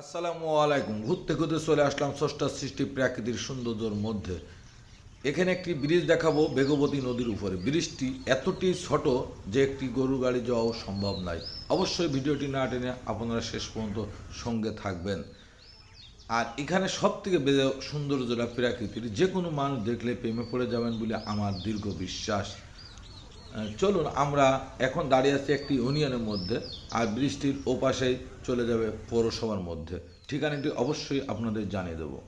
আসসালামু আলাইকুম। ঘুরতে ঘুরতে চলে আসলাম ষষ্ঠা সৃষ্টি প্রাকৃতিক সৌন্দর্যের মধ্যে। এখানে একটি ব্রিজ দেখাবো বেগবতী নদীর উপরে। ব্রিজটি এতটি ছোট যে একটি গরু গাড়ি যাওয়াও সম্ভব নয়। অবশ্যই ভিডিওটি না টেনে আপনারা শেষ পর্যন্ত সঙ্গে থাকবেন। আর এখানে সব থেকে সৌন্দর্যটা প্রাকৃতিক যে কোনো মানুষ দেখলে প্রেমে পড়ে যাবেন বলে আমার দীর্ঘ বিশ্বাস। চলুন, আমরা এখন দাঁড়িয়ে আছি একটি ইউনিয়নের মধ্যে, আর বৃষ্টির ওপাশেই চলে যাবে পৌরসভার মধ্যে। ঠিকানাটি অবশ্যই আপনাদের জানিয়ে দেবো।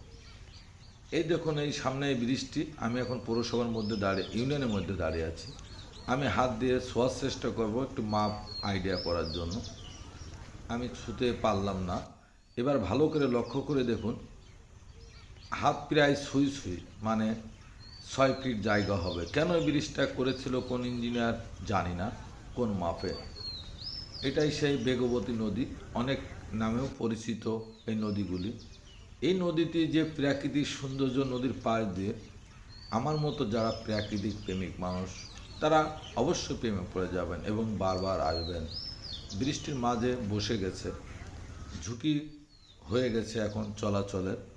এই দেখুন, এই সামনে এই বৃষ্টি, আমি এখন পৌরসভার মধ্যে দাঁড়িয়ে, ইউনিয়নের মধ্যে দাঁড়িয়ে আছি। আমি হাত দিয়ে শোয়ার চেষ্টা করব, একটু মাপ আইডিয়া করার জন্য। আমি ছুতে পারলাম না। এবার ভালো করে লক্ষ্য করে দেখুন, হাত প্রায় সুই সুই মানে ছয় ফিট জায়গা হবে। কেন ব্রিজটা করেছিল কোন ইঞ্জিনিয়ার জানি না, কোন মাপে। এটাই সেই বেগবতী নদী, অনেক নামেও পরিচিত এই নদীগুলি। এই নদীতে যে প্রাকৃতিক সৌন্দর্য নদীর পাশ দিয়ে, আমার মতো যারা প্রাকৃতিক প্রেমিক মানুষ, তারা অবশ্যই প্রেমে পড়ে যাবেন এবং বারবার আসবেন। বৃষ্টির মাঝে বসে গেছে। ঝুঁকি হয়ে গেছে এখন চলাচলের।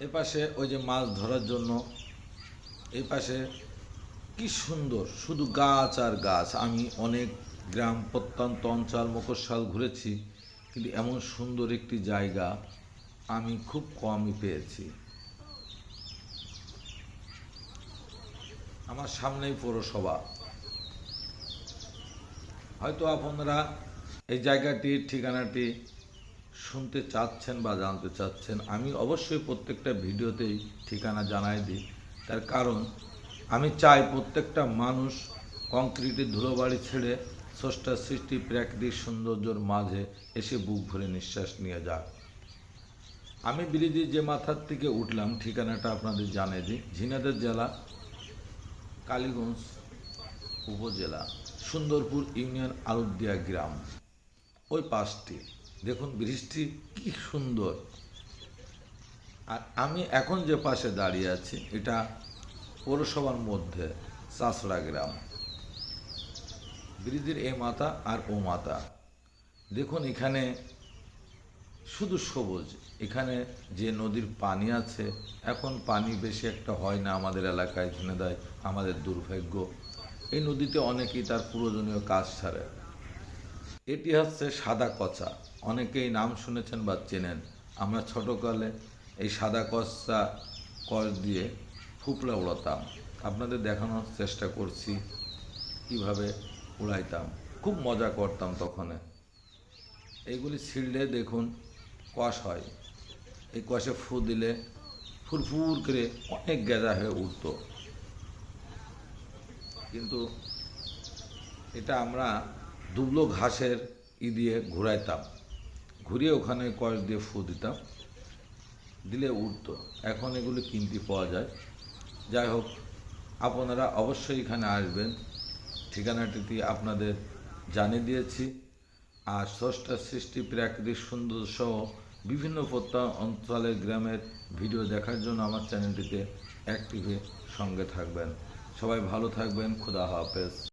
এ পাশে ওই যে মাছ ধরার জন্য এই পাশে কি সুন্দর, শুধু গাছ আর গাছ। আমি অনেক গ্রাম, প্রত্যন্ত অঞ্চল মকরশাল ঘুরেছি, কিন্তু এমন সুন্দর একটি জায়গা আমি খুব কমই পেয়েছি। আমার সামনেই পৌরসভা। হয়তো আপনারা এই জায়গাটির ঠিকানাটি শুনতে চাচ্ছেন বা জানতে চাচ্ছেন, আমি অবশ্যই প্রত্যেকটা ভিডিওতেই ঠিকানা জানাই দিই। তার কারণ, আমি চাই প্রত্যেকটা মানুষ কংক্রিটের ধুলোবাড়ি ছেড়ে স্রষ্টার সৃষ্টি প্রাকৃতিক সৌন্দর্যর মাঝে এসে বুক ভরে নিঃশ্বাস নিয়ে যাক। আমি ব্রিজে যে মাথার থেকে উঠলাম, ঠিকানাটা আপনাদের জানিয়ে দিই। ঝিনাদের জেলা, কালীগঞ্জ উপজেলা, সুন্দরপুর ইউনিয়ন আলুদিয়া গ্রাম। ওই পাশটি। দেখুন, বৃষ্টি কি সুন্দর। আর আমি এখন যে পাশে দাঁড়িয়ে আছি, এটা পৌরসভার মধ্যে চাষড়া গ্রাম। ব্রিজের এ মাথা আর ও মাথা। দেখুন, এখানে শুধু সবুজ, এখানে যে নদীর পানি আছে, এখন পানি বেশি একটা হয় না আমাদের এলাকায়, জেনে দেয় আমাদের দুর্ভাগ্য। এই নদীতে অনেকেই তার প্রয়োজনীয় কাজ ছাড়ে এটি হচ্ছে সাদা কচা। অনেকেই নাম শুনেছেন বা চেনেন। আমরা ছোটোকালে এই সাদা কচা কচ দিয়ে ফুপলা উড়াতাম। আপনাদের দেখানোর চেষ্টা করছি কীভাবে উড়াইতাম। খুব মজা করতাম তখন। এইগুলি ছিঁড়লে দেখুন কষ হয়। এই কষে ফু দিলে ফুরফুর করে অনেক গেঁদা হয়ে উঠতো। কিন্তু এটা আমরা দুবলো ঘাসের ই দিয়ে ঘুরাইতাম। ঘুরিয়ে ওখানে কয়েক দিয়ে ফু দিতাম। দিলে উঠতো এখন এগুলো কিনতে পাওয়া যায়। যাই হোক, আপনারা অবশ্যই এখানে আসবেন। ঠিকানাটিতে আপনাদের জানিয়ে দিয়েছি। আর ষষ্ঠা সৃষ্টি প্রাকৃতিক সুন্দর সহ বিভিন্ন প্রত্যন্ত অঞ্চলের গ্রামের ভিডিও দেখার জন্য আমার চ্যানেলটিতে অ্যাক্টিভে সঙ্গে থাকবেন। সবাই ভালো থাকবেন। খুদা হাফেজ।